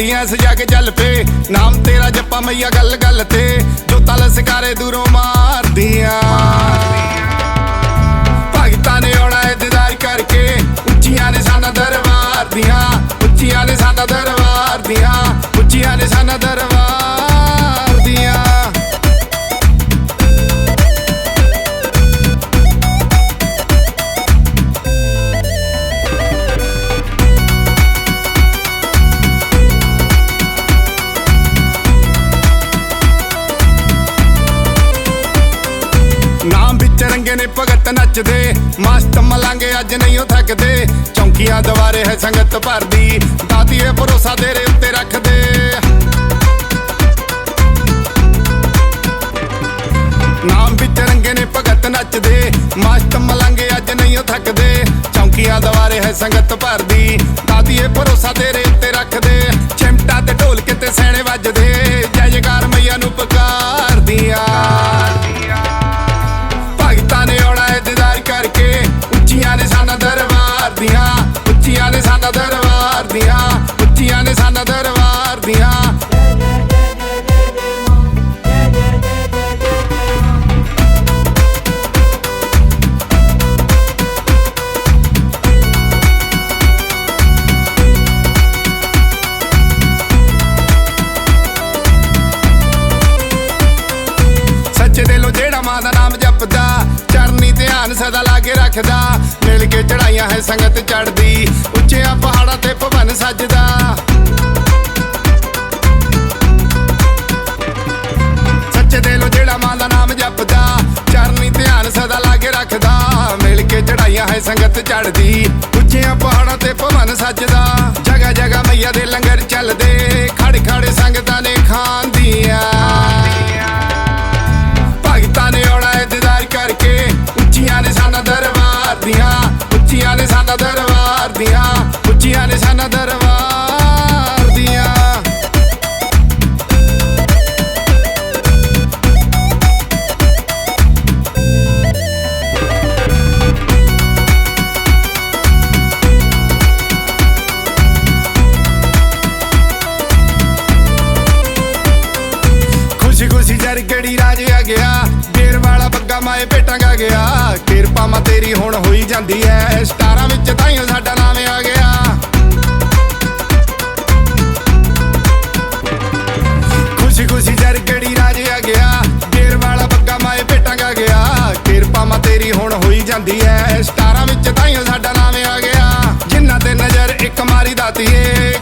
ਗੱਡੀਆਂ ਸਜਾ ਕੇ ਚੱਲ ਪਏ। ਨਾਮ ਤੇਰਾ ਜੱਪਾ ਮਈਆ ਗੱਲ ਗੱਲ ਤੇ। ਜੋ ਤਲ ਸਿਕਾਰੇ ਦੂਰੋਂ ਮਾਰਦੀਆਂ। ਭਗਤਾਂ ਨੇ ਆਉਣਾ ਏ ਦੀਦਾਰ ਕਰਕੇ। ਉੱਚੀਆਂ ਨੇ ਸਾਡਾ ਦਰਬਾਰ ਦੀਆਂ। ਉੱਚੀਆਂ ਨੇ ਸਾਡਾ ਦਰਬਾਰ ਦੀਆਂ। ਉੱਚੀਆਂ ਨੇ ਸਾਡਾ ਦਰਬਾਰ ਵਿੱਚ ਨੇ ਭਗਤ ਨੱਚਦੇ, ਮਸਤ ਮਲਾਂਗੇ ਅੱਜ ਨਹੀਂ ਉਹ ਥੱਕਦੇ। ਚੌਂਕੀਆਂ ਦੁਆਰੇ ਹੈ ਸੰਗਤ ਭਰਦੀ ਦਾਤੀਏ ਭਰੋਸਾ ਤੇਰੇ ਉੱਤੇ ਰੱਖਦੇ। ਨਾਮ ਵਿੱਚ ਰੰਗੇ ਨੇ ਭਗਤ ਨੱਚਦੇ, ਮਸਤ ਮਲਾਂਗੇ ਅੱਜ ਨਹੀਂ ਉਹ ਥੱਕਦੇ। ਚੌਂਕੀਆਂ ਦੁਆਰੇ ਹੈ ਸੰਗਤ ਭਰਦੀ ਦਾਤੀਏ ਭਰੋਸਾ ਤੇਰੇ ਉੱਤੇ ਰੱਖਦੇ। ਮਾਂ ਦਾ ਨਾਮ ਜਪਦਾ। ਚਰਨੀ ਧਿਆਨ ਸਦਾ ਲਾ ਕੇ ਰੱਖਦਾ। ਮਿਲ ਕੇ ਚੜਾਈਆਂ ਹੈ ਸੰਗਤ ਚੜਦੀ ਉੱਚਿਆਂ ਪਹਾੜਾਂ ਤੇ ਭਵਨ ਸੱਜਦਾ। ਸੱਚੇ ਦਿਲੋਂ ਜਿਹੜਾ ਮਾਂ ਦਾ ਨਾਮ ਜਪਦਾ। ਚਰਨੀ ਧਿਆਨ ਸਦਾ ਲਾ ਕੇ ਰੱਖਦਾ। ਮਿਲ ਕੇ ਚੜਾਈਆਂ ਹੈ ਸੰਗਤ ਚੜਦੀ ਉੱਚਿਆਂ ਪਹਾੜਾਂ ਤੇ ਭਵਨ ਸੱਜਦਾ। ਜਗਾ ਜਗਾ ਮਈਆ ਦੇ ਲੰਗਰ ਚੱਲਦੇ। ਖੜ ਖੜ ਸੰਗਤਾਂ ਨੇ ਉੱਚੀਆਂ ਦਰਬਾਰ ਦੀਆਂ। ਉੱਚੀਆਂ ਨੇ ਸਾਡਾ ਦਰਬਾਰ ਦੀਆਂ। ਖੁਸ਼ੀ ਖੁਸ਼ੀ ਜਰ ਗੜੀ ਰਾਜ ਆ ਗਿਆ। ਮਾਏ ਮੈਂ ਭੇਟਾਂਗਾ ਗਿਆ। ਕਿਰਪਾ ਮਾ ਤੇਰੀ ਹੁਣ ਹੋਈ ਜਾਂਦੀ ਐ। ਸਟਾਰਾਂ ਵਿੱਚ ਤਾਈਓ ਸਾਡਾ ਨਾਮ ਆ ਗਿਆ। ਖੁਸ਼ੀ ਖੁਸ਼ੀ ਜਰਗੜੀ ਰਾਜ ਆ ਗਿਆ। ਦੇਰ ਵਾਲਾ ਬੱਗਾ ਮੈਂ ਭੇਟਾਂਗਾ ਗਿਆ। ਕਿਰਪਾ ਮਾ ਤੇਰੀ ਹੁਣ ਹੋਈ ਜਾਂਦੀ ਐ। ਸਟਾਰਾਂ ਵਿੱਚ ਤਾਈਓ ਸਾਡਾ ਨਾਮ ਆ ਗਿਆ। ਜਿੰਨਾ ਤੇ ਨਜ਼ਰ ਇੱਕ ਮਾਰੀ ਦਾਤੀਏ।